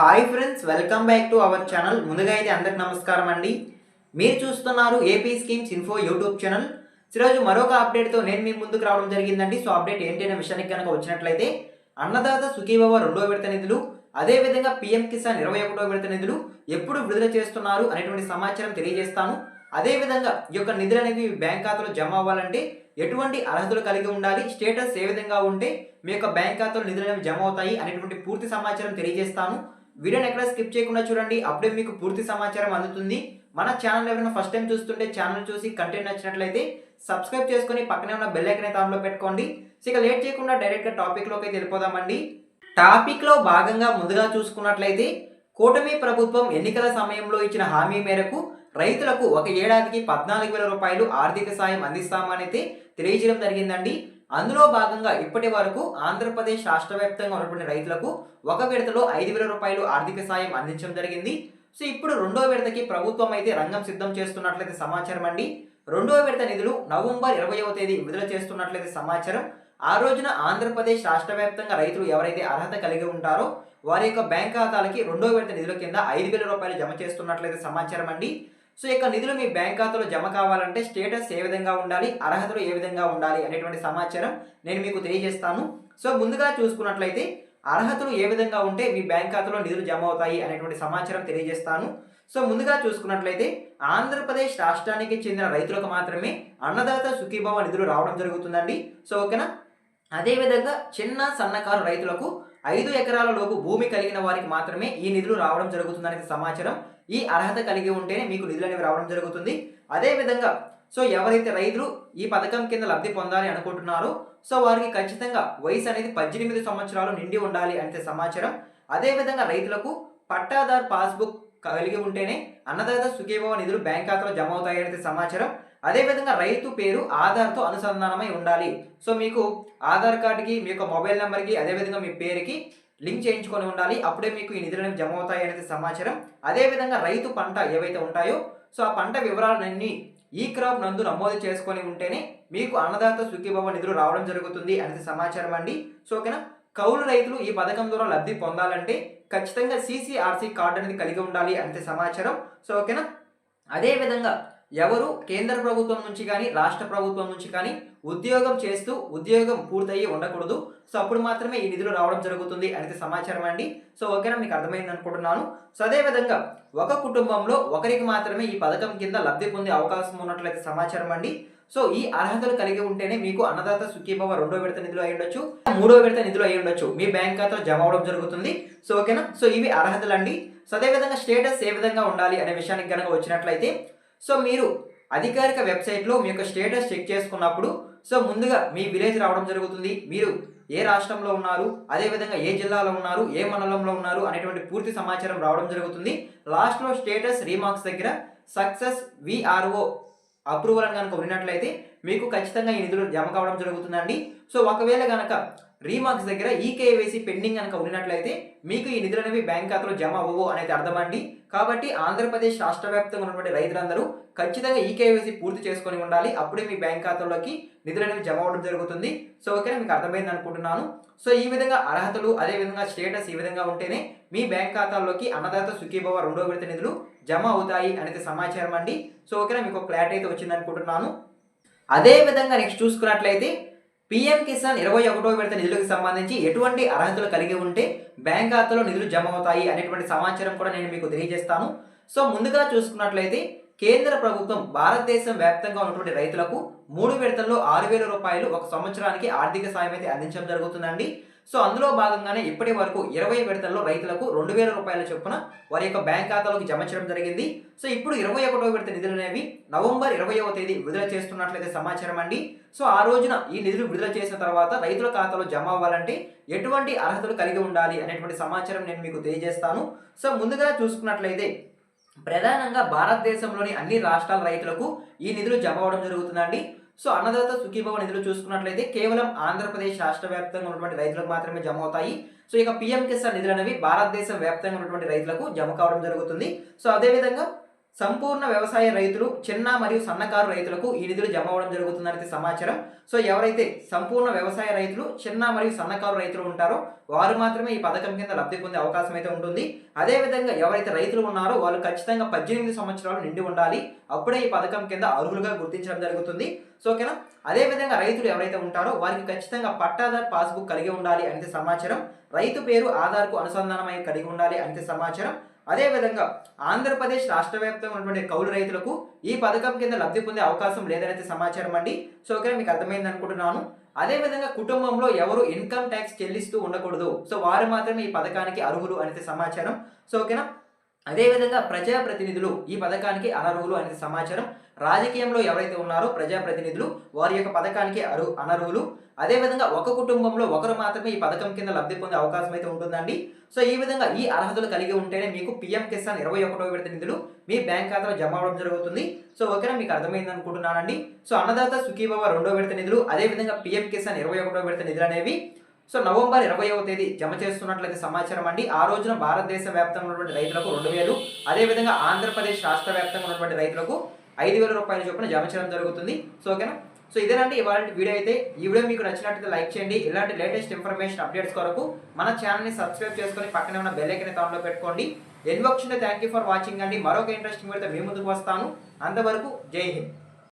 Hi friends welcome back to our channel. ముందుగా అయితే అందరికి నమస్కారం అండి. మీరు చూస్తున్నారు AP schemes info YouTube channel. ఈరోజు మరొక అప్డేట్తో నేను మీ ముందుకు రావడం జరిగిందండి. సో అప్డేట్ ఏంటి అనే విషయానికి కనుక వచ్చినట్లయితే అన్నదాత సుఖీభవ రెండో విడత నిధులు అదేవిధంగా పిఎం కిసాన్ ఇరవై ఒకటో విడత నిధులు ఎప్పుడు విడుదల చేస్తున్నారు అనేటువంటి సమాచారం తెలియజేస్తాను. అదేవిధంగా ఈ యొక్క నిధులు అనేవి మీ బ్యాంక్ ఖాతాలో జమ అవ్వాలంటే ఎటువంటి అర్హతలు కలిగి ఉండాలి స్టేటస్ ఏ విధంగా ఉంటే మీ యొక్క బ్యాంక్ ఖాతాలో నిధులు అనేవి జమ అవుతాయి అనేటువంటి పూర్తి సమాచారం తెలియజేస్తాను. వీడియోని ఎక్కడ స్కిప్ చేయకుండా చూడండి. అప్పుడే మీకు పూర్తి సమాచారం అందుతుంది. మన ఛానల్ ఎవరైనా ఫస్ట్ టైం చూస్తుంటే ఛానల్ చూసి కంటెంట్ నచ్చినట్లయితే సబ్స్క్రైబ్ చేసుకుని పక్కనే ఉన్న బెల్ ఐకన్ అయితే ఆన్లో పెట్టుకోండి. ఇక లేట్ చేయకుండా డైరెక్ట్గా టాపిక్లోకి అయితే వెళ్ళిపోదామండి. టాపిక్లో భాగంగా ముందుగా చూసుకున్నట్లయితే కూటమి ప్రభుత్వం ఎన్నికల సమయంలో ఇచ్చిన హామీ మేరకు రైతులకు ఒక ఏడాదికి పద్నాలుగు వేల రూపాయలు ఆర్థిక సాయం అందిస్తామని అయితే తెలియజేయడం జరిగిందండి. అందులో భాగంగా ఇప్పటి వరకు ఆంధ్రప్రదేశ్ రాష్ట్ర వ్యాప్తంగా ఉన్నటువంటి రైతులకు ఒక విడతలో ఐదు వేల రూపాయలు ఆర్థిక సాయం అందించడం జరిగింది. సో ఇప్పుడు రెండో విడతకి ప్రభుత్వం అయితే రంగం సిద్ధం చేస్తున్నట్లయితే సమాచారం అండి. రెండో విడత నిధులు నవంబర్ ఇరవైవ తేదీ విడుదల చేస్తున్నట్లయితే సమాచారం. ఆ రోజున ఆంధ్రప్రదేశ్ రాష్ట్ర వ్యాప్తంగా రైతులు ఎవరైతే అర్హత కలిగి ఉంటారో వారి యొక్క బ్యాంక్ ఖాతాలకి రెండో విడత నిధుల కింద ఐదు వేల రూపాయలు జమ చేస్తున్నట్లయితే సమాచారం అండి. సో ఈ యొక్క నిధులు మీ బ్యాంక్ ఖాతాలో జమ కావాలంటే స్టేటస్ ఏ విధంగా ఉండాలి అర్హతలు ఏ విధంగా ఉండాలి అనేటువంటి సమాచారం నేను మీకు తెలియజేస్తాను. సో ముందుగా చూసుకున్నట్లయితే అర్హతలు ఏ విధంగా ఉంటే మీ బ్యాంక్ ఖాతాలో నిధులు జమ అవుతాయి అనేటువంటి సమాచారం తెలియజేస్తాను. సో ముందుగా చూసుకున్నట్లయితే ఆంధ్రప్రదేశ్ రాష్ట్రానికి చెందిన రైతులకు మాత్రమే అన్నదాత సుఖీభవ నిధులు రావడం జరుగుతుందండి. సో ఓకేనా? అదేవిధంగా చిన్న సన్నకారు రైతులకు ఐదు ఎకరాల లోపు భూమి కలిగిన వారికి మాత్రమే ఈ నిధులు రావడం జరుగుతుందనేది సమాచారం. ఈ అర్హత కలిగి ఉంటేనే మీకు నిధులు అనేవి రావడం జరుగుతుంది. అదేవిధంగా సో ఎవరైతే రైతులు ఈ పథకం కింద లబ్ధి పొందాలి అనుకుంటున్నారో సో వారికి ఖచ్చితంగా వయసు అనేది పద్దెనిమిది సంవత్సరాలు నిండి ఉండాలి అంటే సమాచారం. అదేవిధంగా రైతులకు పట్టాదార్ పాస్బుక్ కలిగి ఉంటేనే అన్నదాత సుఖీభవ నిధులు బ్యాంక్ ఖాతాలో జమ అవుతాయి అనేది సమాచారం. అదేవిధంగా రైతు పేరు ఆధార్తో అనుసంధానమై ఉండాలి. సో మీకు ఆధార్ కార్డుకి మీ యొక్క మొబైల్ నెంబర్కి అదేవిధంగా మీ పేరుకి లింక్ చేయించుకొని ఉండాలి. అప్పుడే మీకు ఈ నిధులను జమ అవుతాయి అనేది సమాచారం. అదేవిధంగా రైతు పంట ఏవైతే ఉంటాయో సో ఆ పంట వివరాలన్నీ ఈ క్రాప్ నందు నమోదు చేసుకొని ఉంటేనే మీకు అన్నదాత సుఖీభవ నిధులు రావడం జరుగుతుంది అనేది సమాచారం అండి. సో ఓకేనా? కౌలు రైతులు ఈ పథకం ద్వారా లబ్ధి పొందాలంటే ఖచ్చితంగా సీసీఆర్సీ కార్డు అనేది కలిగి ఉండాలి అంతే సమాచారం. సో ఓకేనా? అదేవిధంగా ఎవరు కేంద్ర ప్రభుత్వం నుంచి కానీ రాష్ట్ర ప్రభుత్వం నుంచి కానీ ఉద్యోగం చేస్తూ ఉద్యోగం పూర్తయి ఉండకూడదు. సో అప్పుడు మాత్రమే ఈ నిధులు రావడం జరుగుతుంది. అనేది సమాచారం అండి? సో ఓకేనా మీకు అర్థమైంది అనుకుంటున్నాను. సో అదేవిధంగా ఒక కుటుంబంలో ఒకరికి మాత్రమే ఈ పథకం కింద లబ్ధి పొందే అవకాశం ఉన్నట్లయితే సమాచారం అండి? సో ఈ అర్హతలు కలిగి ఉంటేనే మీకు అన్నదాత సుఖీభవ రెండో విడత నిధులు అయి ఉండొచ్చు మూడో విడత నిధులు అయి ఉండొచ్చు. మీ బ్యాంక్ ఖాతాలో జమ అవడం జరుగుతుంది. సో ఓకేనా సో ఇవి అర్హతలు అండి సో అదేవిధంగా స్టేటస్ ఏ విధంగా ఉండాలి అనే విషయానికి కనుక వచ్చినట్లయితే సో మీరు అధికారిక వెబ్సైట్లో మీ యొక్క స్టేటస్ చెక్ చేసుకున్నప్పుడు సో ముందుగా మీ విలేజ్ రావడం జరుగుతుంది. మీరు ఏ రాష్ట్రంలో ఉన్నారు అదేవిధంగా ఏ జిల్లాలో ఉన్నారు ఏ మండలంలో ఉన్నారు అనేటువంటి పూర్తి సమాచారం రావడం జరుగుతుంది. లాస్ట్లో స్టేటస్ రీమార్క్స్ దగ్గర సక్సెస్ విఆర్ఓ అప్రూవల్ అని కనుక ఉన్నట్లయితే మీకు ఖచ్చితంగా ఈ నిధులు జమ కావడం జరుగుతుందండి. సో ఒకవేళ కనుక రీమార్క్స్ దగ్గర ఈకేవైసీ పెండింగ్ కనుక ఉన్నట్లయితే మీకు ఈ నిధులు అనేవి బ్యాంక్ ఖాతాలో జమ అవ్వవు అనేది అర్థమండి. కాబట్టి ఆంధ్రప్రదేశ్ రాష్ట్ర వ్యాప్తంగా ఉన్నటువంటి రైతులందరూ ఖచ్చితంగా ఈకేవైసీ పూర్తి చేసుకొని ఉండాలి. అప్పుడే మీ బ్యాంక్ ఖాతాలోకి నిధులు అనేవి జమ అవ్వడం జరుగుతుంది. సో ఓకేనా? మీకు అర్థమైంది అనుకుంటున్నాను. సో ఈ విధంగా అర్హతలు అదేవిధంగా స్టేటస్ ఈ విధంగా ఉంటేనే మీ బ్యాంక్ ఖాతాల్లోకి అన్నదాత సుఖీభవ రెండో విడత నిధులు జమ అవుతాయి అనేది సమాచారం అండి. సో ఓకేనా? మీకు క్లారిటీ అయితే వచ్చింది అనుకుంటున్నాను. అదేవిధంగా నెక్స్ట్ చూసుకున్నట్లయితే పిఎం కిసాన్ ఇరవై ఒకటో విడత నిధులకు సంబంధించి ఎటువంటి అర్హతలు కలిగి ఉంటే బ్యాంక్ ఖాతాలో నిధులు జమ అవుతాయి అనేటువంటి సమాచారం కూడా నేను మీకు తెలియజేస్తాను. సో ముందుగా చూసుకున్నట్లయితే కేంద్ర ప్రభుత్వం భారతదేశం వ్యాప్తంగా ఉన్నటువంటి రైతులకు మూడు విడతల్లో ఆరు వేల రూపాయలు ఒక సంవత్సరానికి ఆర్థిక సాయం అయితే అందించడం జరుగుతుందండి. సో అందులో భాగంగానే ఇప్పటి వరకు ఇరవై విడతల్లో రైతులకు రెండు వేల రూపాయల చొప్పున వారి యొక్క బ్యాంక్ ఖాతాలోకి జమ చేయడం జరిగింది. సో ఇప్పుడు ఇరవై ఒకటో విడత నిధులు అనేవి నవంబర్ ఇరవైవ తేదీ విడుదల చేస్తున్నట్లయితే సమాచారం అండి. సో ఆ రోజున ఈ నిధులు విడుదల చేసిన తర్వాత రైతుల ఖాతాలో జమ అవ్వాలంటే ఎటువంటి అర్హతలు కలిగి ఉండాలి అనేటువంటి సమాచారం నేను మీకు తెలియజేస్తాను. సో ముందుగా చూసుకున్నట్లయితే ప్రధానంగా భారతదేశంలోని అన్ని రాష్ట్రాల రైతులకు ఈ నిధులు జమ అవడం జరుగుతుందండి. సో అన్నదాత సుఖీభవ నిధులు చూసుకున్నట్లయితే కేవలం ఆంధ్రప్రదేశ్ రాష్ట్ర వ్యాప్తంగా ఉన్నటువంటి రైతులకు మాత్రమే జమ అవుతాయి. సో ఇక పిఎం కిసాన్ నిధులు అనేవి భారతదేశం వ్యాప్తంగా ఉన్నటువంటి రైతులకు జమ కావడం జరుగుతుంది. సో అదేవిధంగా సంపూర్ణ వ్యవసాయ రైతులు చిన్న మరియు సన్నకారు రైతులకు ఈ నిధులు జమ అవ్వడం జరుగుతుందనేది సమాచారం. సో ఎవరైతే సంపూర్ణ వ్యవసాయ రైతులు చిన్న మరియు సన్నకారు రైతులు ఉంటారో వారు మాత్రమే ఈ పథకం కింద లబ్ధి పొందే అవకాశం అయితే ఉంటుంది. అదేవిధంగా ఎవరైతే రైతులు ఉన్నారో వాళ్ళు ఖచ్చితంగా పద్దెనిమిది సంవత్సరాలు నిండి ఉండాలి. అప్పుడే ఈ పథకం కింద అర్హులుగా గుర్తించడం జరుగుతుంది. సో ఓకేనా? అదేవిధంగా రైతులు ఎవరైతే ఉంటారో వారికి ఖచ్చితంగా పట్టాదార్ పాస్బుక్ కలిగి ఉండాలి అనేది సమాచారం. రైతు పేరు ఆధార్కు అనుసంధానమై కలిగి ఉండాలి అనేది సమాచారం. అదేవిధంగా ఆంధ్రప్రదేశ్ రాష్ట్ర వ్యాప్తంగా ఉన్నటువంటి కౌలు రైతులకు ఈ పథకం కింద లబ్ధి పొందే అవకాశం లేదనైతే సమాచారం అండి. సో ఓకే మీకు అర్థమైంది అనుకుంటున్నాను. అదేవిధంగా కుటుంబంలో ఎవరు ఇన్కమ్ ట్యాక్స్ చెల్లిస్తూ ఉండకూడదు. సో వారు మాత్రమే ఈ పథకానికి అర్హులు అనేది సమాచారం. సో ఓకేనా? అదేవిధంగా ప్రజాప్రతినిధులు ఈ పథకానికి అనర్హులు అనేది సమాచారం. రాజకీయంలో ఎవరైతే ఉన్నారో ప్రజాప్రతినిధులు వారి యొక్క పథకానికి అరు అనర్హులు. అదేవిధంగా ఒక కుటుంబంలో ఒకరు మాత్రమే ఈ పథకం కింద లబ్ధి పొందే అవకాశం అయితే ఉంటుందండి. సో ఈ విధంగా ఈ అర్హతలు కలిగి ఉంటేనే మీకు పిఎం కిసాన్ ఇరవై ఒకటో విడత నిధులు మీ బ్యాంక్ ఖాతాలో జమ అవడం జరుగుతుంది. సో ఓకేనా మీకు అర్థమైంది అనుకుంటున్నానండి. సో అన్నదాత సుఖీబాబా రెండో విడత నిధులు అదేవిధంగా పిఎం కిసాన్ ఇరవై ఒకటో విడత నిధులు అనేవి సో నవంబర్ ఇరవైవ తేదీ జమ చేస్తున్నట్లయితే సమాచారం అండి. ఆ రోజున భారతదేశ వ్యాప్తంగా ఉన్నటువంటి రైతులకు రెండు వేలు అదేవిధంగా ఆంధ్రప్రదేశ్ రాష్ట్ర వ్యాప్తంగా ఉన్నటువంటి రైతులకు ఐదు వేల రూపాయల చొప్పున జమ చేయడం జరుగుతుంది. సో ఓకేనా? సో ఇదేనండి ఇవాళ వీడియో అయితే. ఈ వీడియో మీకు నచ్చినట్లయితే లైక్ చేయండి. ఇలాంటి లేటెస్ట్ ఇన్ఫర్మేషన్ అప్డేట్స్ కొరకు మన ఛానల్ని సబ్స్క్రైబ్ చేసుకొని పక్కనే ఉన్న బెల్ ఐకన్ కాన్లో పెట్టుకోండి. ఎన్వక్షన్లో థ్యాంక్ యూ ఫర్ వాచింగ్ అండి. మరొక ఇంట్రెస్టింగ్ వీడియో మీ ముందుకు వస్తాను. అంతవరకు జై హింద్.